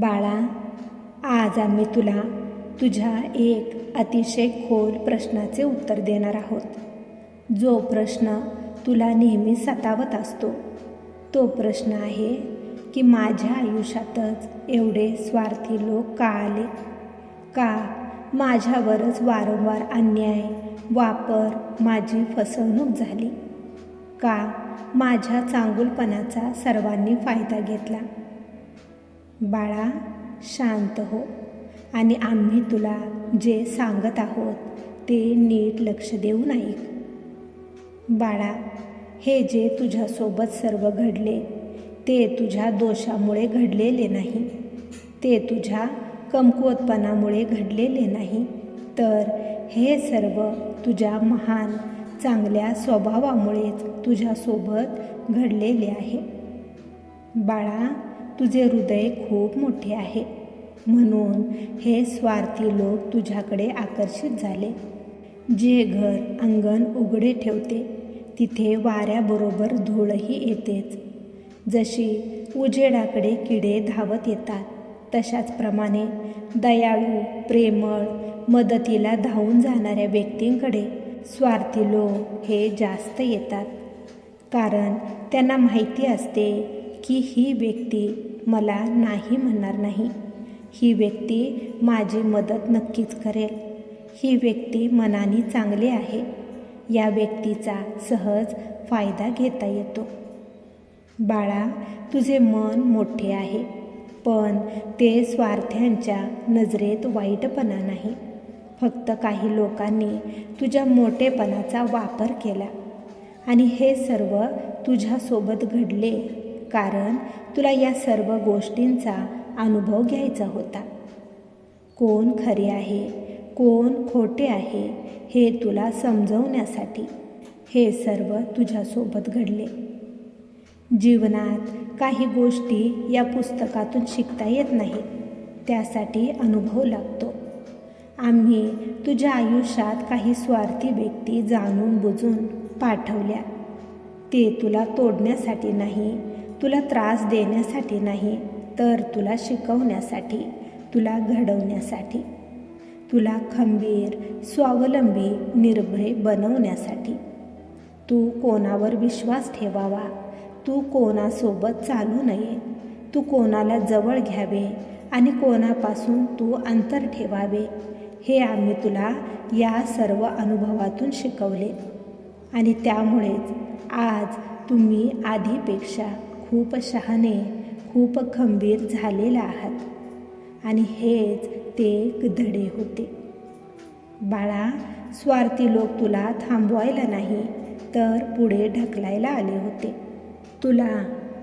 बाळा आज आम्ही तुला तुझ्या एक अतिशय खोल प्रश्नाचे उत्तर देणार आहोत. जो प्रश्न तुला नेहमी सतावत असतो तो प्रश्न आहे की माझ्या आयुष्यातच एवढे स्वार्थी लोक का आले? का माझ्यावरच वारंवार अन्याय वापर माझी फसवणूक झाली? का माझ्या चांगुलपणाचा सर्वांनी फायदा घेतला? बाळा शांत हो. आणि आम्ही तुला जे सांगत आहोत ते नीट लक्ष देऊन ऐक बाळा हे जे तुझ्यासोबत सर्व घडले ते तुझ्या दोषामुळे घडलेले नाही. ते तुझ्या कमकुवतपणामुळे घडलेले नाही. तर हे सर्व तुझ्या महान चांगल्या स्वभावामुळेच तुझ्यासोबत घडलेले आहे. बाळा तुझे हृदय खूप मोठे आहे. म्हणून हे स्वार्थी लोक तुझ्याकडे आकर्षित झाले. जे घर अंगण उघडे ठेवते तिथे वाऱ्याबरोबर धूळही येतेच. जशी उजेडाकडे किडे धावत येतात तशाच प्रमाणे दयाळू प्रेमळ मदतीला धावून जाणाऱ्या व्यक्तींकडे स्वार्थी लोक हे जास्त येतात. कारण त्यांना माहिती असते की ही व्यक्ती मला नाही म्हणणार नाही. ही व्यक्ती माझी मदत नक्कीच करेल. ही व्यक्ती मनाने चांगली आहे. या व्यक्तीचा सहज फायदा घेता येतो. बाळा तुझे मन मोठे आहे पण ते स्वार्थ्यांच्या नजरेत वाईटपणा नाही. फक्त काही लोकांनी तुझ्या मोठेपणाचा वापर केला आणि हे सर्व तुझ्यासोबत घडले. कारण तुला या सर्व गोष्टींचा अनुभव घ्यायचा होता. कोण खरे आहे? कोण खोटे आहे? हे तुला समजवण्यासाठी हे सर्व तुझ्यासोबत घडले. जीवनात काही गोष्टी या पुस्तकातून शिकता येत नाहीत त्यासाठी अनुभव लागतो. आम्ही तुझ्या आयुष्यात काही स्वार्थी व्यक्ती जाणून बुजून पाठवल्या. ते तुला तोडण्यासाठी नाही तुला त्रास देण्यासाठी नाही तर तुला शिकवण्यासाठी तुला घडवण्यासाठी तुला खंबीर स्वावलंबी निर्भय बनवण्यासाठी. तू कोणावर विश्वास ठेवावा? तू कोणासोबत चालू नये? तू कोणाला जवळ घ्यावे? आणि कोणापासून तू अंतर ठेवावे? हे आम्ही तुला या सर्व अनुभवातून शिकवले. आणि त्यामुळेच आज तुम्ही आधीपेक्षा खूप शहाणे खूप खंबीर झालेला आहात. आणि हेच ते धडे होते. बाळा स्वार्थी लोक तुला थांबवायला नाही तर पुढे ढकलायला आले होते. तुला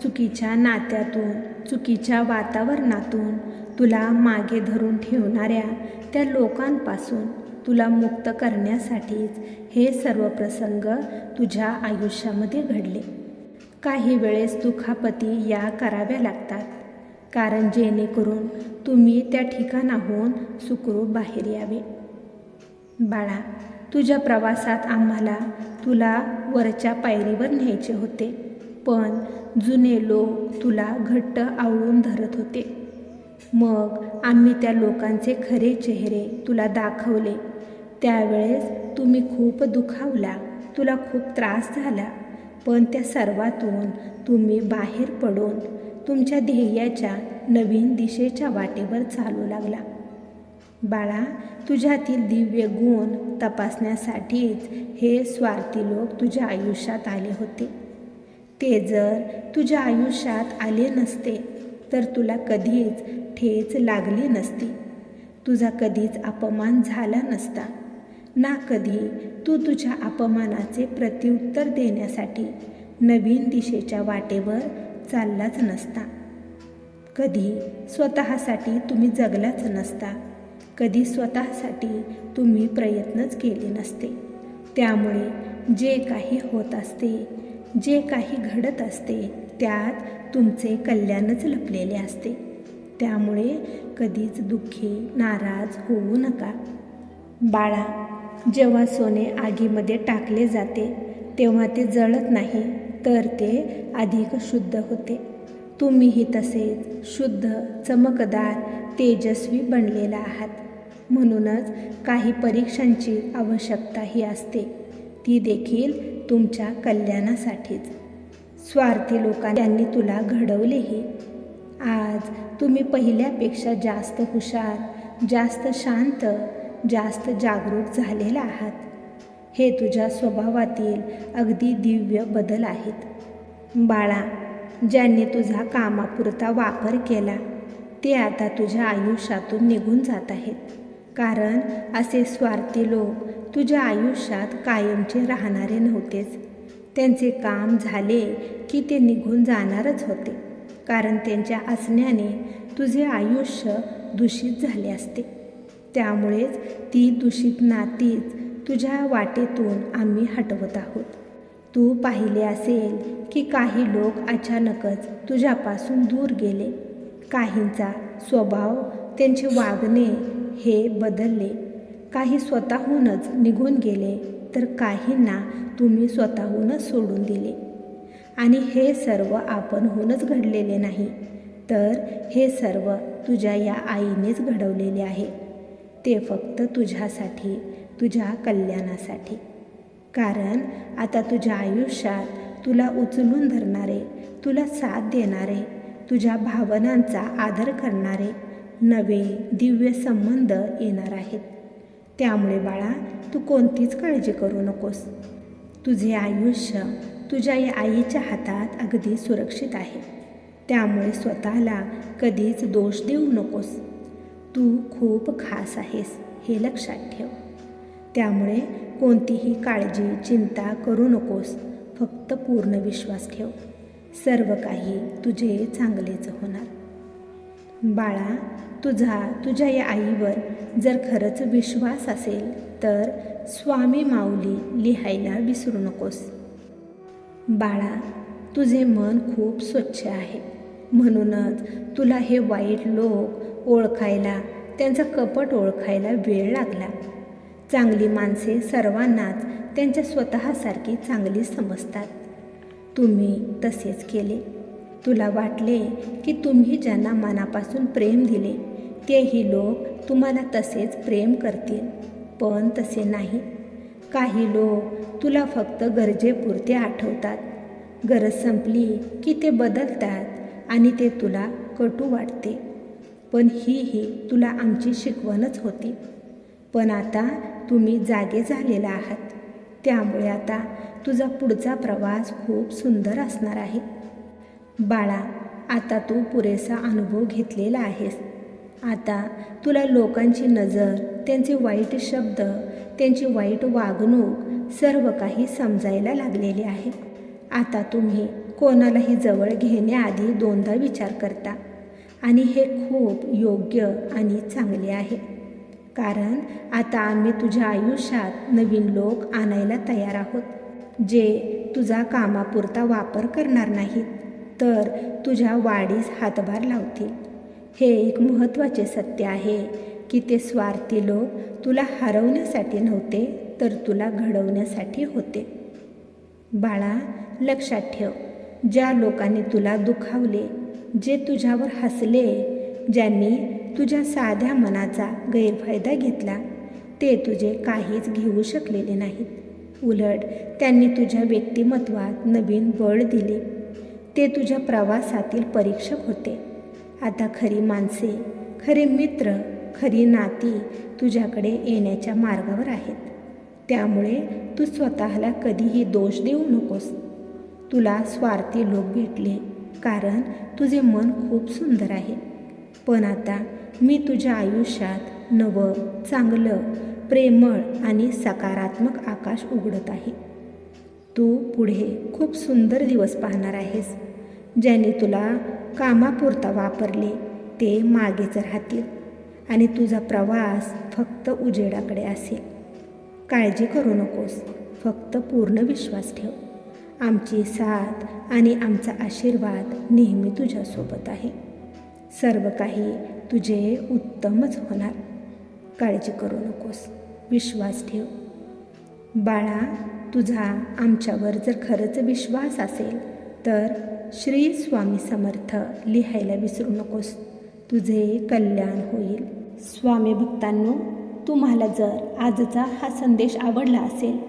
चुकीच्या नात्यातून चुकीच्या वातावरणातून तुला मागे धरून ठेवणाऱ्या त्या लोकांपासून तुला मुक्त करण्यासाठीच हे सर्व प्रसंग तुझ्या आयुष्यामध्ये घडले. काही वेळेस दुखापती या कराव्या लागतात. कारण जेणेकरून तुम्ही त्या ठिकाणाहून सुखरूप बाहेर यावे. बाळा तुझ्या प्रवासात आम्हाला तुला वरच्या पायरीवर न्यायचे होते. पण जुने लोक तुला घट्ट आवळून धरत होते. मग आम्ही त्या लोकांचे खरे चेहरे तुला दाखवले. त्यावेळेस तुम्ही खूप दुखावला. तुला खूप त्रास झाला. पण त्या सर्वातून तुम्ही बाहेर पडून तुमच्या ध्येयाच्या नवीन दिशेच्या वाटेवर चालू लागला. बाळा तुझ्यातील दिव्य गुण तपासण्यासाठीच हे स्वार्थी लोक तुझ्या आयुष्यात आले होते. ते जर तुझ्या आयुष्यात आले नसते तर तुला कधीच ठेच लागली नसती. तुझा कधीच अपमान झाला नसता. ना कधी तू तुझ्या अपमानाचे प्रत्युत्तर देण्यासाठी नवीन दिशेच्या वाटेवर चाललाच नसता. कधी स्वतःसाठी तुम्ही जगलाच नसता. कधी स्वतःसाठी तुम्ही प्रयत्नच केले नसते. त्यामुळे जे काही होत असते जे काही घडत असते त्यात तुमचे कल्याणच लपलेले असते. त्यामुळे कधीच दुःखी नाराज होऊ नका. बाळा जेव्हा सोने आगीमध्ये टाकले जाते तेव्हा ते जळत नाही तर ते अधिक शुद्ध होते. तुम्हीही तसेच शुद्ध चमकदार तेजस्वी बनलेला आहात. म्हणूनच काही परीक्षांची आवश्यकताही असते. ती देखील तुमच्या कल्याणासाठीच. स्वार्थी लोकांनी तुला घडवलेही. आज तुम्ही पहिल्यापेक्षा जास्त हुशार जास्त शांत जास्त जागरूक झालेला आहात. हे तुझ्या स्वभावातील अगदी दिव्य बदल आहेत. बाळा ज्यांनी तुझा कामापुरता वापर केला ते आता तुझ्या आयुष्यातून निघून जात आहेत. कारण असे स्वार्थी लोक तुझ्या आयुष्यात कायमचे राहणारे नव्हतेच. त्यांचे काम झाले की ते निघून जाणारच होते. कारण त्यांच्या असण्याने तुझे आयुष्य दूषित झाले असते. त्यामुळेच ती दूषित नातीच तुझ्या वाटेतून आम्ही हटवत आहोत. तू पाहिले असेल की काही लोक अचानकच तुझ्यापासून दूर गेले. काहींचा स्वभाव त्यांचे वागणे हे बदलले. काही स्वतःहूनच निघून गेले तर काहींना तुम्ही स्वतःहूनच सोडून दिले. आणि हे सर्व आपणहूनच घडलेले नाही तर हे सर्व तुझ्या या आईनेच घडवलेले आहे. ते फक्त तुझ्यासाठी तुझ्या कल्याणासाठी. कारण आता तुझ्या आयुष्यात तुला उचलून धरणारे तुला साथ देणारे तुझ्या भावनांचा आदर करणारे नवे दिव्य संबंध येणार आहेत. त्यामुळे बाळा तू कोणतीच काळजी करू नकोस. तुझे आयुष्य तुझ्या या आईच्या हातात अगदी सुरक्षित आहे. त्यामुळे स्वतःला कधीच दोष देऊ नकोस. तू खूप खास आहेस हे लक्षात ठेव. त्यामुळे कोणतीही काळजी चिंता करू नकोस. फक्त पूर्ण विश्वास ठेव. सर्व काही तुझे चांगलेच होणार. बाळा तुझा तुझ्या या आईवर जर खरंच विश्वास असेल तर स्वामी माऊली लिहायला विसरू नकोस. बाळा तुझे मन खूप स्वच्छ आहे. म्हणूनच तुला हे वाईट लोक ओळखायला त्यांचा कपट ओळखायला वेळ लागला. चांगली माणसे सर्वांनाच त्यांच्या स्वतःसारखी चांगली समजतात. तुम्ही तसेच केले. तुला वाटले की तुम्ही ज्यांना मनापासून प्रेम दिले तेही लोक तुम्हाला तसेच प्रेम करतील. पण तसे नाही. काही लोक तुला फक्त गरजेपुरते आठवतात. गरज संपली की ते बदलतात आणि ते तुला कटू वाटते. पण ही ही तुला आमची शिकवणच होती. पण आता तुम्ही जागे झालेला आहात. त्यामुळे आता तुझा पुढचा प्रवास खूप सुंदर असणार आहे. बाळा आता तू पुरेसा अनुभव घेतलेला आहेस. आता तुला लोकांची नजर त्यांचे वाईट शब्द त्यांची वाईट वागणूक सर्व काही समजायला लागलेले आहे. आता तुम्ही कोणालाही जवळ घेण्याआधी दोनदा विचार करता. आणि हे खूप योग्य आणि चांगले आहे. कारण आता आम्ही तुझ्या आयुष्यात नवीन लोक आणायला तयार आहोत जे तुझा कामापुरता वापर करणार नाहीत तर तुझ्या वाढीस हातभार लावतील. हे एक महत्त्वाचे सत्य आहे की ते स्वार्थी लोक तुला हरवण्यासाठी नव्हते तर तुला घडवण्यासाठी होते. बाळा लक्षात ठेव ज्या लोकांनी तुला दुखावले जे तुझ्यावर हसले ज्यांनी तुझ्या साध्या मनाचा गैरफायदा घेतला ते तुझे काहीच घेऊ शकलेले नाहीत. उलट त्यांनी तुझ्या व्यक्तिमत्वात नवीन बळ दिले. ते तुझ्या प्रवासातील परीक्षक होते. आता खरी माणसे खरे मित्र खरी नाती तुझ्याकडे येण्याच्या मार्गावर आहेत. त्यामुळे तू स्वतःला कधीही दोष देऊ नकोस. तुला स्वार्थी लोक भेटले. कारण तुझे मन खूप सुंदर आहे. पण आता मी तुझ्या आयुष्यात नवं चांगलं प्रेमळ आणि सकारात्मक आकाश उघडत आहे. तू पुढे खूप सुंदर दिवस पाहणार आहेस. ज्याने तुला कामापुरता वापरले ते मागेच राहतील आणि तुझा प्रवास फक्त उजेडाकडे असेल. काळजी करू नकोस फक्त पूर्ण विश्वास ठेव. आमची साथ आणि आमचा आशीर्वाद नेहमी तुझ्यासोबत आहे. सर्व काही तुझे उत्तमच होणार. काळजी करू नकोस. विश्वास ठेव. बाळा तुझा आमच्यावर जर खरंच विश्वास असेल तर श्री स्वामी समर्थ लिहायला विसरू नकोस. तुझे कल्याण होईल. स्वामी भक्तांनो तुम्हाला जर आजचा हा संदेश आवडला असेल